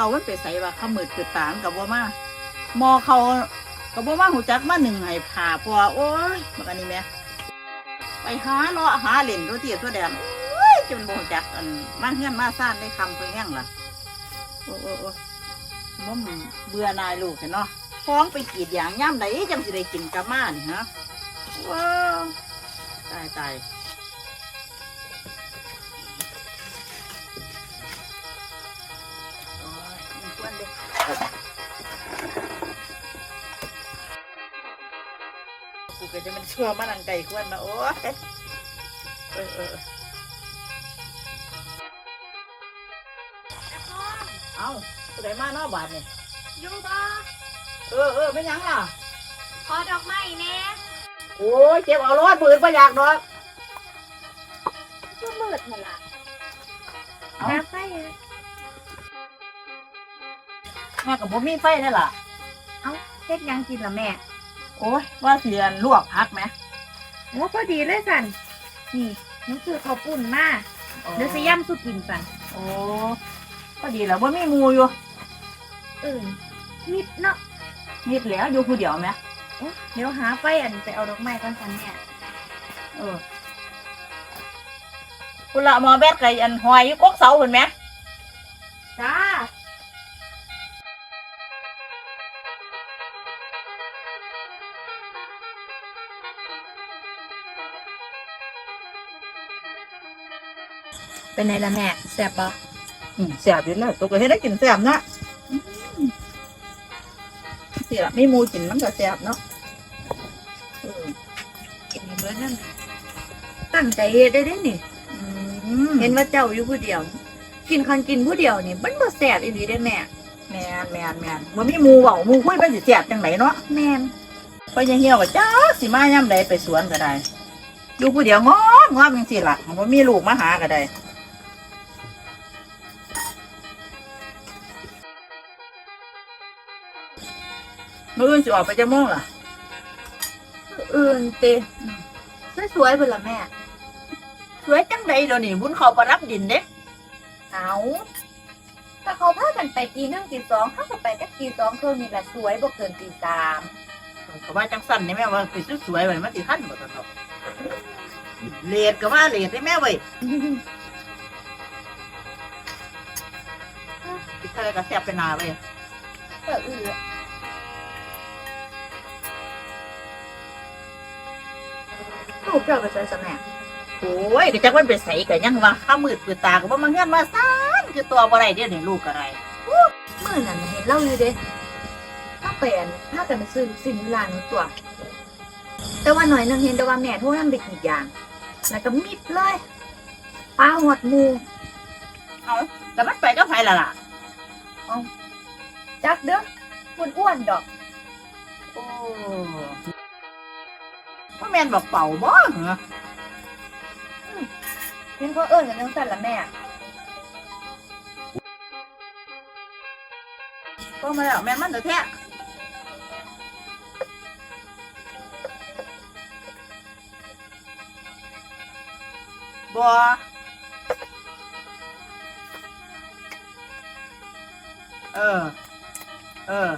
ต่ามันไปใส่ว่าเขามืดคือตามกับบ่มาหมอเขากับบ่มาหูจักมาหนึ่งให้ผ่าพราะว่าโอ้ยมันอันนี้แหม่ไปหาเนาะหาเล่นตัวเตี้ยตัวแดนโอ้ยจนบ่หูจักอันมาเฮือนมาซ่านได้คำเพิ่นแห้งล่ะโอ้โอ้โอ้บ่เบื่อนายลูกเห็นเนาะฟ้องไปกีดอย่างย่ำไหนจังสิได้กินกะมานี่ฮะว้าวตายตาย กูก็จะมันชั่วมานังไก่ควนมาโอ้ยเออเออเอาผู้ใดมาเนอกบาทนี่อยู่บ่เออเออไม่ยังล่ะ ขอดอกไม้แน่โอ้ยเจ็บเอารถปืนมาอยากดอก ก็มืดนั่นล่ะ เอาหาไฟ แม่กับผมมีไฟนี่ล่ะ เอาเฮ็ดหยังกินล่ะแม่ โอ้ยว่าเสียนลวกพักไหมโอ้พอดีเลยสันนี่หนังสือข้าวปุ้นมาเดี๋ยวสิย่ำสุกินสันโอ้พอดีแล้วว่ามีหมูอยู่เออมิดเนาะมีดแล้วอยู่ผู้เดียวไหมโอ้เดี๋ยวหาไฟอันไปเอาดอกไม้ก่อนสันแม่เออคุณละหมอแบดไก่อันหอยอยู่กกเสาเห็นไหม เป็นไงล่ะแม่แซ่บปะอืมแสบอยู่แล้วตัวก็เฮ็ดได้กินแสบนะอืมเสียไม่มูกินมันก็แสบเนาะเออกินเบิดนั่นตั้งใจเฮ็ดได้เด้นี่อืมเห็นว่าเจ้าอยู่ผู้เดียว กินคันกินผู้เดียวนี่มันบ่แซ่บอีหลีได้แม่ แมนแมนแมนมันมีหมูเบาหมูคุยไปสิแสบจังไหนเนาะแม่นไปยังเหี่ยวก็จ้าสิมาย่ำใดไปสวนก็ได้อยู่ผู้เดียวงอนงอนจังสิล่ะมันมีลูกมาหาก็ได้ มื่ออื่นสิออกไปจะโมงล่ะอื่นเตสวยๆเพิ่นล่ะแม่ สวยจังใดเดี๋ยวนี้บุญเขาประรับดินเด้เอาถ้าเขาพากันไปตีหนึ่งตีสองเขาก็ไปแค่ตีสองเครื่องนี่แหละสวยบ่เกินตีสามก็ว่าจังสั้นนี่แม่ว่าสิสวยๆไว้มันสิขั้นบ่ตอนนี้เลดก็ว่าเลดได้แม่เว้ยติดทะเลก็แซ่บเป็นนาเว้ยเออ ลูกเจ้าไปใส่สแม่โอ้ยก็จักมันไปใส่ก็ยังว่าข้ามืดปืนตาก็บ่มาเฮือนมาซ่านคือตัวบ่ได้เด้อนี่ลูกอะไรเมื่อนั้นเห็นเล่าอยู่เด้ถ้าเป็นถ้ากันไปซื้อสิ่งร้านนู้นตัว แต่ว่าหน่อยนึงเห็นแต่ว่าแม่โทรนำไปกี่อย่างแล้วก็มิดเลยปลาหดหมูเอาแต่มันไปก็ไผล่ะล่ะจักเด้อคุณอ้วนๆดอก โอ้ ว่าแม่นบอกเป่าบ่เหรอเห็นเขาเอิ้นกันจังซั่นล่ะแม่ก็มาแล้วแม่นมันเด้อแท้บ่เออ เออ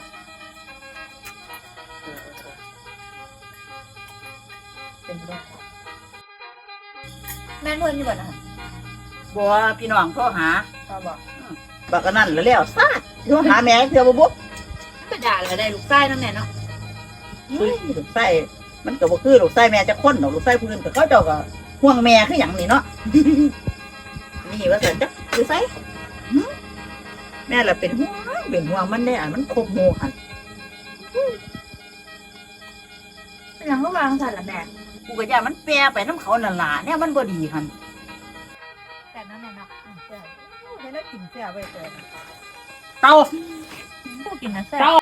เป็นบ่แม่นเพิ่นอยู่บ่นะบัวพี่น้องโทรหาเขาบอกบักอันนั่นแล้วแล้วซาดโทรหาแม่เทื่อบ่บุกก็ด่าแล้วได้ลูกชายนำแม่เนาะอุ้ยลูกไส้มันก็บ่คือลูกไส้แม่จะคนดอกลูกไส้ผู้อื่นก็เขาเจ้าก็ห่วงแม่คือหยังนี่เนาะ นี่ว่าซั่นจ้ะลูกไส้หึแม่ล่ะเป็นห่วงเป็นห่วงมันได้อะมันครบหมู่หั่น เป็นหยังก็วางซั่นล่ะแม่กูก็ย่ามันแปรไปนํเขานั่นล่ะเนี่ยมันบ่ดีหั่นแต่นั่นแม่เนาะแซ่บให้ได้กินแซ่บไว้แต่เต้าผู้กินนะแซ่เจ้า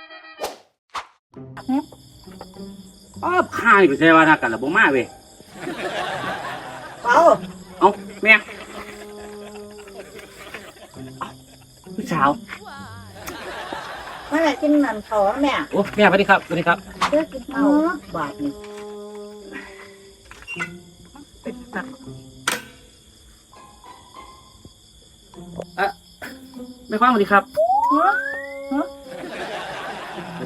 อ้าวข้านี่ไปใช่ว่าทักกันละบ่มาเว้ยเป้าเอ้าแม่เอ้าผู้สาว แม่กินนั่นเขาวะแม่โอ้แม่สวัสดีครับสวัสดีครับเลือกกินเอาเอาบาทนี่เป็นตักไม่ค่อยสวัสดีครับเฮ้อเฮ้อ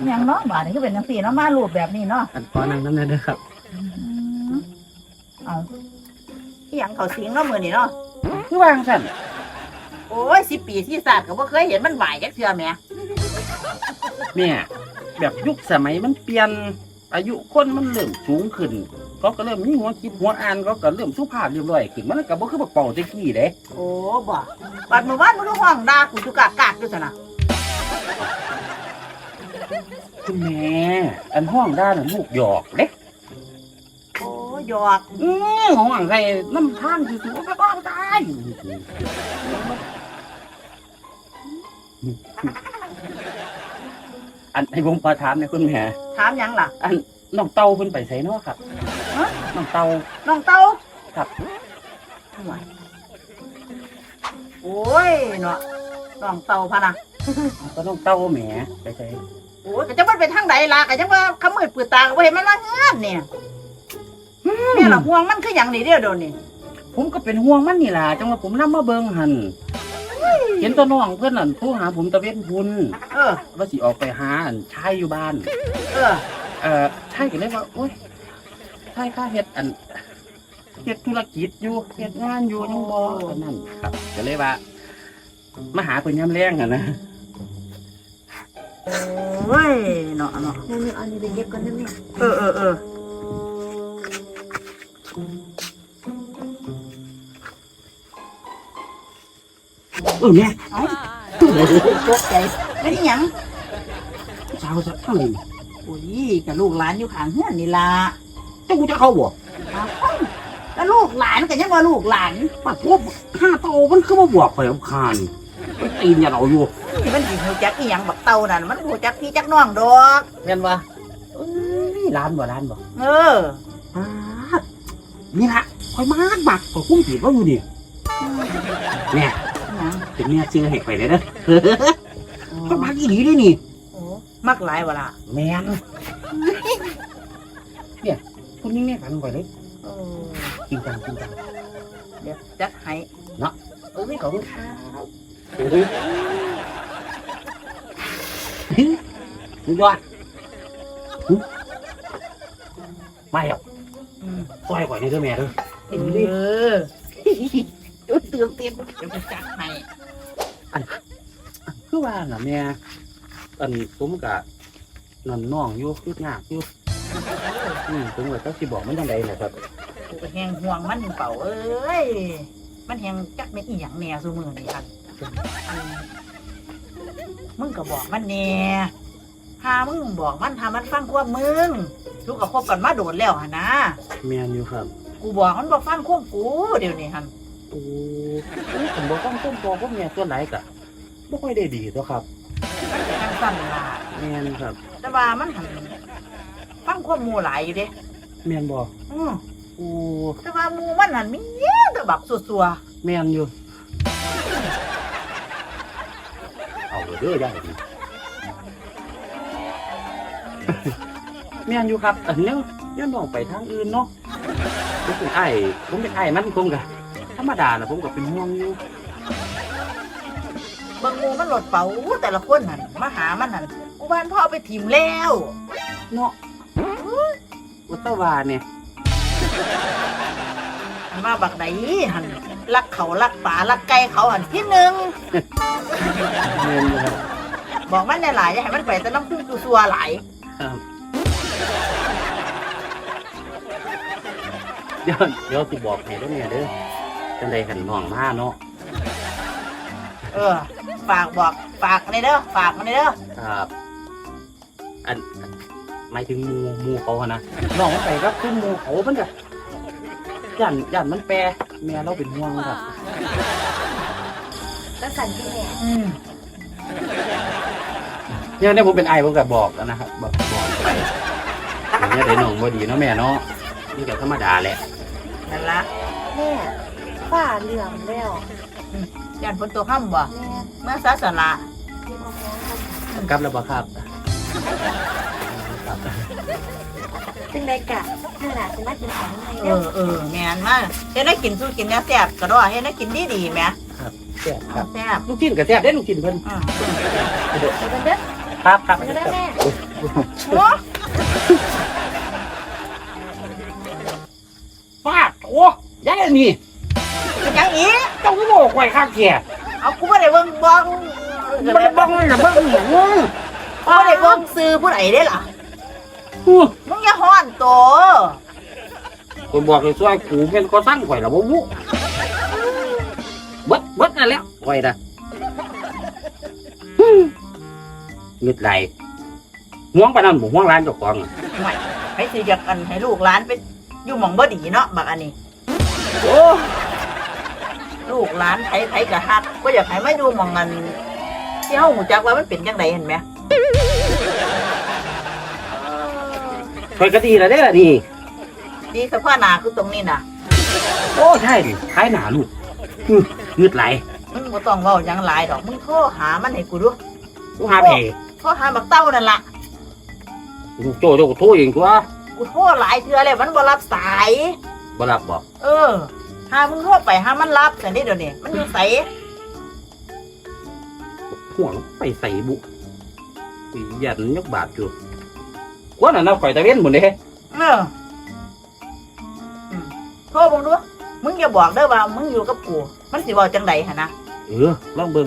หยังเนาะบาดนี้ก็เป็นจังซี่เนาะมารูปแบบนี้เนาะอันขอนั่งนั่นเด้อครับอืมเอาอีหยังเขาสิงเนาะมื้อนี้เนาะคือวางสั่นโอ้ย10ปีที่ศาสตร์ก็บ่เคยเห็นมันไหวจักเทื่อแหม แม่แบบยุคสมัยมันเปลี่ยน อายุคนมันเริ่มสูงขึ้นเขาก็เริ่มมีหัวคิดหัวอ่านเขาก็เริ่มสุภาพเรียบร้อยขึ้นมันก็บ่คือบักเป่าตะกี้เด้โอ้บ่บัดเมื่อวานมันก็ห้องด่ากูจุกากากอยู่ซั่นน่ะคุณแม่อันห้องด้านนลูกหยอกเด้โอ้หยอกอือห้องใส่น้ำทางสิสูก็ต้องตาย อันให้ผมขอถามหนะคุณแม่ถามหยังล่ะ อันน้องเต้าเพิ่นไปไสเนาะครับฮะ น้องเต้าน้องเต้าครับทำไมโอ้ยเนาะน้องเต้าพะนะก็น้องเต้าแหมไปไสโอ้ยก็จะมันไปทางใดล่ะก็จะว่าขมืดปืดตาก็บ่เห็นมันมาเงื่อนเนี่ยเนี่ยล่ะห่วงมันคือหยังนี่เดียวเดี๋ยวนี้ผมก็เป็นห่วงมันนี่ล่ะจังว่าผมนำมาเบิ่งหั่น เห็นตัวน้องเพิ่นนั่นโทรหาผมตะเวนพุ่นเออ ว่าสิออกไปหาอันชายอยู่บ้าน เออ เอ่อชายก็เลยว่าโอ๊ยชายข้าเฮ็ดอันเฮ็ดธุรกิจอยู่เฮ็ดงานอยู่ยังบ่อันนั้นครับก็เลยว่ามาหาเพิ่นยามแรงอะนะโอ้ยเนาะเนาะแม่นี่เอาอันนี้ไปเย็บก่อนนะแม่ เออเออเออ ออแม่เอาตกใจไม่ได้หยังสาวสักท่าไหร่โอ้ยกับลูกหลานอยู่ข้างเฮือนนี่ล่ะเจ้ากูจะเข้าบ่เอาแล้วลูกหลานก็ยังว่าลูกหลานปาดพวกข้าเตมันคือมาบวกข่อยรำคาญมันตีนอย่าเราอยู่นี่มันสิฮู้จักอีหยังบักเต่านั่นมันฮู้จักพี่จักน้องดอกแม่นบ่เอ้ยร้านบ่ร้านบ่เออปาดนี่ละข่อยมากบักข่อยคุ้มผิดว่าอยู่นี่แม่ย เป็นแม่ซื้อให้ข่อยเลยเด้อข่อยมักอีหลีเด้นี่ โอ้มักหลายวะล่ะแม่นเนี่ยคุณยิ่งแน่กันข่อยเลยเออจริงจังจริงจังเดี๋ยวจักให้เออไม่ขอบคุณครับสุดยอดหึไม่หรอกอืมซอยข่อยนี่เด้อแม่เด้อ เออจุดเตือนเต็มเดี๋ยวไปจักให้ คือว่าน่ะแม่อันผมกะนั่นน้องอยู่คืองากอยู่อืมผมว่าเจ้าสิบอกมันยังไงนะครับกูก็แหงห่วงมันเป่าเอ้ย มันแหงจักเป็นอีหยังแหน่ซุมือนี่ครับอันมึงก็บอกมันแหน่ถ้ามึงบอกมันถ้ามันฟังความมึงลูกก็คบกันมาโดนแล้วหนนะแม่นอยู่ครับ กูบอกมันบอกฟังความกูเดี๋ยวนี้ฮันโอ้ผมบอกต้องต้นตัวพวกแม่ตัวไหนกะไม่ค่อยได้ดีตัวครับมันก็ทางสั้นล่ะแม่นครับแต่ว่ามันหันฟังความหมูหลายอยู่เด้แม่นบอกอือโอ้แต่ว่าหมูมันหันมีเยอะแต่บักสัวแม่นอยู่ เอาเด้อได้ดีแม่นอยู่ครับอันเนี้ยย้อนน้องไปทางอื่นเนาะผมเป็นไอ้ผมเป็นไอ้มันผมกะธ รรมดานะผมก็เป็นห่วงอยู่ๆเบางหมูมันหลดเป๋าแต่ละคนหันมาหามันหันกูบ้านพ่อเอาไปถิ่มแล้วเนาะวัตวาเนี่ยหันมาบักใดหันลักเขาลักป่าลักไก่เขาหันที่หนึ่งแม่นอยู่ครับบอกมันหลายๆอย่าให้มันไปแต่น้ำพุ่งกูซัวหลายครับเดี๋ยวเดี๋ยวสิบอกให้เด้อเนี่ยเด้อ จังใดขันน้องมาเนาะเออ ฝากบอกฝากในเด้อฝากมันในเด้อครับอันอันหมายถึงหมูหมูเขาอะนะน้องมันไปครับคือหมูเขามันจะยันยันมันแปรแม่เราเป็นห่วงครับก็สั่นที่แม่อืมเนี่ยเนี่ยผมเป็นไอ้ผมก็บอกแล้วนะครับบอกบอกไปเนี่ยได้น้องบ่ดีเนาะแม่เนาะนี่ก็ธรรมดาแหละนั่นละแม่ ฝ้าเหลื่อมแล้วยันฝนตัวห้ำบ่แม่เมื่อสาสละเก็บเอาแม่ครับกลับแล้วบ่ครับเป็นไรกะนั่นแหละจะมากินของในเอเด้ออเออแมนมากเฮ็ดได้กินสู้กินเนื้อแซ่บกระดอเฮ็ดได้กินดีดีๆแหมคครับแซ่บครับแซ่บลูกชิ้นก็แซ่บได้ลูกชิ้นเพิ่นอืมไปกันเด้อครับครับไปกันเด้อแม่ โอ้ฟาดโอ้ยายอันนี้เป็นห ยังอีกเจ้าก็บอกไว้ข้างแก่เอากูไม่ได้เบิ่งบิ่งมันได้บ้องเลยนะบ้องหยังกูไม่ได้เบิ่งซื้อผู้ใดได้ล่ะอื้อมึงอย่าฮ้อนโตคนบอกเลยช่วยกูเป็นคนสร้างข่อยละบ่วุเบิดบดนั่นแหล้วข่อยนะเงึดไหลห่วงปนนั้นบ่ห่วงร้านเจ้าของไม่ให้สิอยากอันให้ลูกหลานไปอยู่หม่องบ่ดีเนาะบักอันนี้โอ้ ลูกหลานไผไผก็ฮักก็อยากให้มาอยู่หม่องอันที่เฮาหูจักว่ามันเป็นจังไดเห็นไหมข่อยก็ดีแล้วเด้อล่ะนี่ ดีสะพาหนาคือตรงนี้น่ะโอ้ใช่ดิท้ายหนาลูกอื้อเงึดไหลมึงบ่ต้องเว้าหยังหลายดอกมึงโทรหามันให้กูดูกูหาเพโทรหาบักเต้านั่นล่ะลูกโจโจก็โทรเองตัวกูโทรหลายเทื่อแล้วมันบ่รับสาย บ่รับบอก เออ หามึงโทรไปหามันรับแต่นี่เดี๋ยวนี้มันอยู่ไสห่วงไปใส่บุอียันยกบาทอยู่ว่าน่ะนะข่อยตะเว้นหมดเลยเอออืมโทรบังดูมึงอย่าบอกเด้อว่ามึงอยู่กับกูมันสิเว้าจังไดหั่นนะเออลองเบิ่ง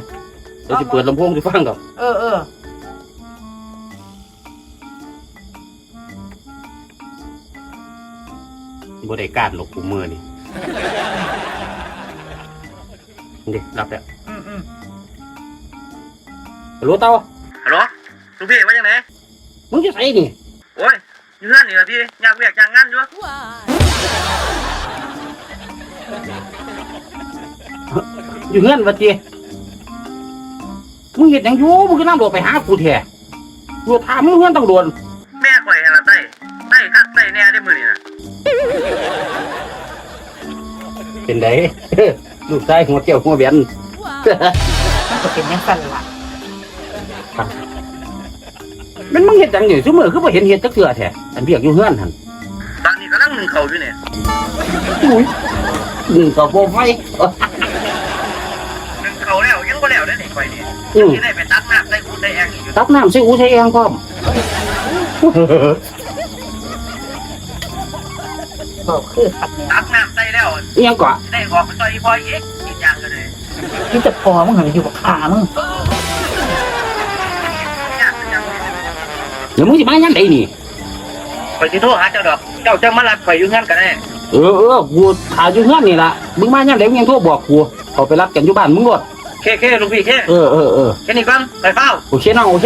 เดี๋ยวสิเปิดลำโพงสิฟังดอกเออเออบ่ได้การหลกกูมือนี่เด็กรับแล้วอืมอืมฮัลโหลเต้าฮัลโหลลูกพี่ว่ายังไงมึงจะใส่นี่โอ้ยอยู่เงื่อนนี่เหรอพี่อยากเวียกอยากงานอยู่อยู่เงื่อนวัดเจมึงเห็นยังอยู่มึงก็นั่งรถไปหากูแท้กูถามมึงเงื่อนต้องโดนแม่ข่อยให้ละไต้ไต้คักไต้แน่ได้มือนี่นะเป็นได ลูกชายหัวเกี่ยวหัวเบียนมันก็เป็นจังซั่นล่ะมันมึงเห็นจังอยู่ซุมื้อคือบ่เห็นเห็นจักเทื่อแท้อันเบียกอยู่เฮือนหั่นตอนนี้กำลังหนึ่งเขาอยู่เนี่ยอุ้ยหนึ่งก็บ่ไฟหนึ่งเขาแล้วยังบ่แล้วได้อนี่ข่อยนี่อือที่ได้ไปตักน้ำได้คุณได้แองอีกอยู่ตักน้ำใส่อูใส่แองพร้อมบอกคือคักเนี่ยตักน้ำได้แล้วอิหยังก็ได้ออกไปต่อยอีพออีกอีกอย่างก็เลยที่จะพอมึงหันอยู่กับขามึงยากจังเดี๋ยวมึงสิมายามใดนี่ข่อยสิโทรหาเจ้าดอก เจ้าจะมารับข่อยอยู่เงื่อนกันแน่เออเออกูหาอยู่เฮือนนี่ล่ะมึงมายามใดมึงยังโทรบอกกูเขาไปรับกันอยู่บ้านมึงบ่เคเคลูกพี่เคเออเออเออแค่นี้ก่อนไปเฝ้าโอเคน้องโอเค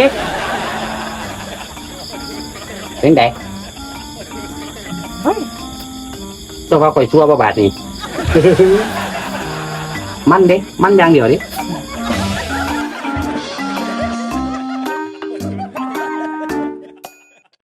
เป็นไดเฮ้ยเจ้าว่าข่อยชั่วบ่บาดนี่ มันเด้มันอย่างเดียวดิ